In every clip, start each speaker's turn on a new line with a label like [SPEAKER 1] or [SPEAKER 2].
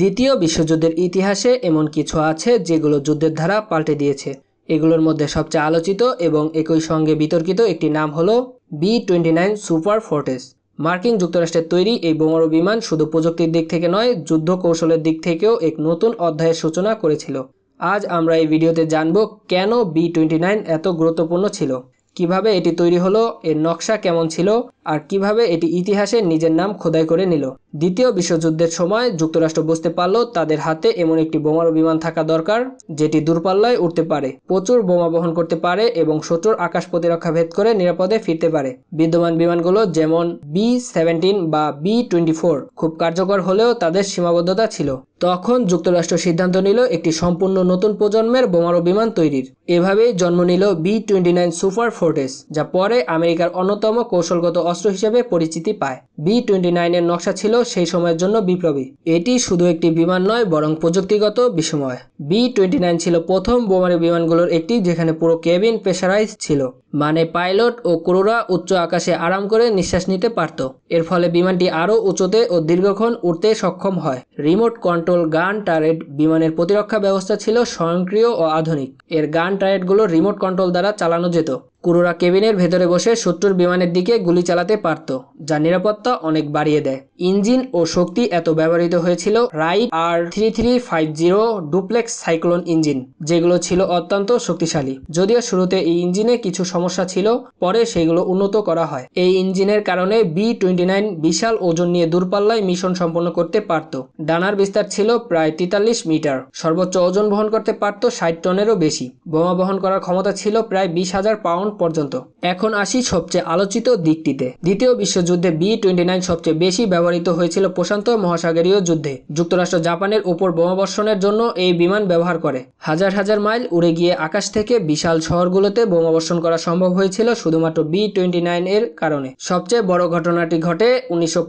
[SPEAKER 1] দ্বিতীয় বিশ্বযুদ্ধের ইতিহাসে এমন কিছু আছে যেগুলো যুদ্ধের ধারা পাল্টে দিয়েছে। এগুলোর মধ্যে সবচেয়ে আলোচিত এবং একই সঙ্গে বিতর্কিত একটি নাম হলো B twenty nine super fortress. মার্কিন যুক্তরাষ্ট্রের তৈরি এই বোমারু বিমান শুধু প্রযুক্তির দিক থেকে নয় যুদ্ধ কৌশলের দিক থেকেও এক নতুন অধ্যায়ের সূচনা করেছিল। আজ আমরা এই ভিডিওতে জানব কেন বি টোয়েন্টি নাইন এত গুরুত্বপূর্ণ ছিল। কীভাবে এটি তৈরি হলো, এর নকশা কেমন ছিল আর কীভাবে এটি ইতিহাসে নিজের নাম খোদাই করে নিল। দ্বিতীয় বিশ্বযুদ্ধের সময় যুক্তরাষ্ট্র বুঝতে পারল তাদের হাতে এমন একটি বোমারু বিমান থাকা দরকার, যেটি দূরপাল্লায় উঠতে পারে, প্রচুর বোমা বহন করতে পারে এবং শত্রুর আকাশ প্রতিরক্ষা ভেদ করে নিরাপদে ফিরতে পারে। বিদ্যমান বিমানগুলো যেমন বি সেভেন্টিন বা বি টোয়েন্টি ফোর খুব কার্যকর হলেও তাদের সীমাবদ্ধতা ছিল। তখন যুক্তরাষ্ট্র সিদ্ধান্ত নিল একটি সম্পূর্ণ নতুন প্রজন্মের বোমারু বিমান তৈরির। এভাবেই জন্ম নিল B twenty nine super fortress, যা পরে আমেরিকার অন্যতম কৌশলগত অস্ত্র হিসেবে পরিচিতি পায়। বি টোয়েন্টি নাইনের নকশা ছিল সেই সময়ের জন্য বিপ্লবী। এটি শুধু একটি বিমান নয়, বরং প্রযুক্তিগত বিস্ময় বি টোয়েন্টি নাইন ছিল প্রথম বোমারু বিমানগুলোর একটি, যেখানে পুরো কেবিন প্রেশারাইজ ছিল মানে পাইলট ও ক্রুরা উচ্চ আকাশে আরাম করে নিঃশ্বাস নিতে পারত। এর ফলে বিমানটি আরও উঁচুতে ও দীর্ঘক্ষণ উঠতে সক্ষম হয়। রিমোট কন্ট্রোল গান টারেট বিমানের প্রতিরক্ষা ব্যবস্থা ছিল স্বয়ংক্রিয় ও আধুনিক। এর গান টারেটগুলো রিমোট কন্ট্রোল দ্বারা চালানো যেত। ক্রুরা কেবিনের ভেতরে বসে শত্রুর বিমানের দিকে গুলি চালাতে পারত, যা নিরাপত্তা অনেক বাড়িয়ে দেয়। ইঞ্জিন ও শক্তি এত ব্যবহৃত হয়েছিল Wright R three three five zero duplex cyclone engine, যেগুলো ছিল অত্যন্ত শক্তিশালী। যদিও শুরুতে এই ইঞ্জিনে কিছু সমস্যা ছিল, পরে সেগুলো উন্নত করা হয়। এই ইঞ্জিনের কারণে বি টোয়েন্টি নাইন বিশাল ওজন নিয়ে দূরপাল্লায় মিশন সম্পন্ন করতে পারত। ডানার বিস্তার ছিল প্রায় তেতাল্লিশ মিটার। সর্বোচ্চ ওজন বহন করতে পারত ষাট টনেরও বেশি। বোমা বহন করার ক্ষমতা ছিল প্রায় বিশ হাজার পাউন্ড পর্যন্ত। এখন আসি সবচেয়ে আলোচিত দিকটিতে। দ্বিতীয় বিশ্বযুদ্ধে বি টোয়েন্টি নাইন সবচেয়ে বেশি ব্যবহৃত হয়েছিল প্রশান্ত মহাসাগরীয় যুদ্ধে। যুক্তরাষ্ট্র জাপানের উপর বোমাবর্ষণের জন্য এই বিমান ব্যবহার করে। হাজার হাজার মাইল উড়ে গিয়ে আকাশ থেকে বিশাল শহরগুলোতে বোমাবর্ষণ করা সম্ভব হয়েছিল শুধুমাত্র বি টোয়েন্টি নাইন এর কারণে। সবচেয়ে বড় ঘটনাটি ঘটে উনিশশো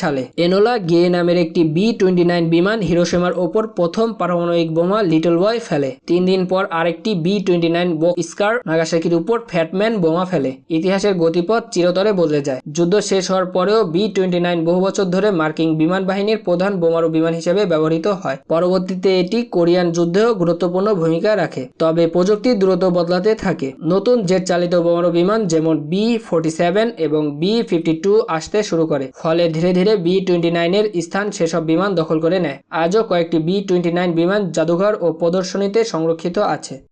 [SPEAKER 1] সালে। এনোলা গিয়ে নামের একটি বি টোয়েন্টি নাইন বিমান হিরোসীমার ওপর প্রথম পারমাণবিক বোমা লিটল বয় ফেলে। তিন দিন পর আরেকটি বি টোয়েন্টি নাইন স্কার নাগাসাকির উপর ফ্যাটম্যান বোমা ফেলে। ইতিহাসের গতিপথ চিরতরে বদলে যায়। যুদ্ধ শেষ হওয়ার পরেও বি টোয়েন্টি নাইন বহু বছর ধরে মার্কিন বিমান বাহিনীর প্রধান বোমারু বিমান হিসেবে ব্যবহৃত হয়। পরবর্তীতে এটি কোরিয়ান যুদ্ধেও গুরুত্বপূর্ণ ভূমিকা রাখে, তবে প্রযুক্তি দ্রুত বদলাতে থাকে। নতুন জেট চালিত বোমারু বিমান যেমন বি ফোর্টি সেভেন এবং বি ফিফটি টু আসতে শুরু করে, ফলে ধীরে ধীরে বি টোয়েন্টি নাইনের স্থান সেসব বিমান দখল করে নেয়। আজও কয়েকটি বি টোয়েন্টি নাইন বিমান জাদুঘর ও প্রদর্শনীতে সংরক্ষিত আছে।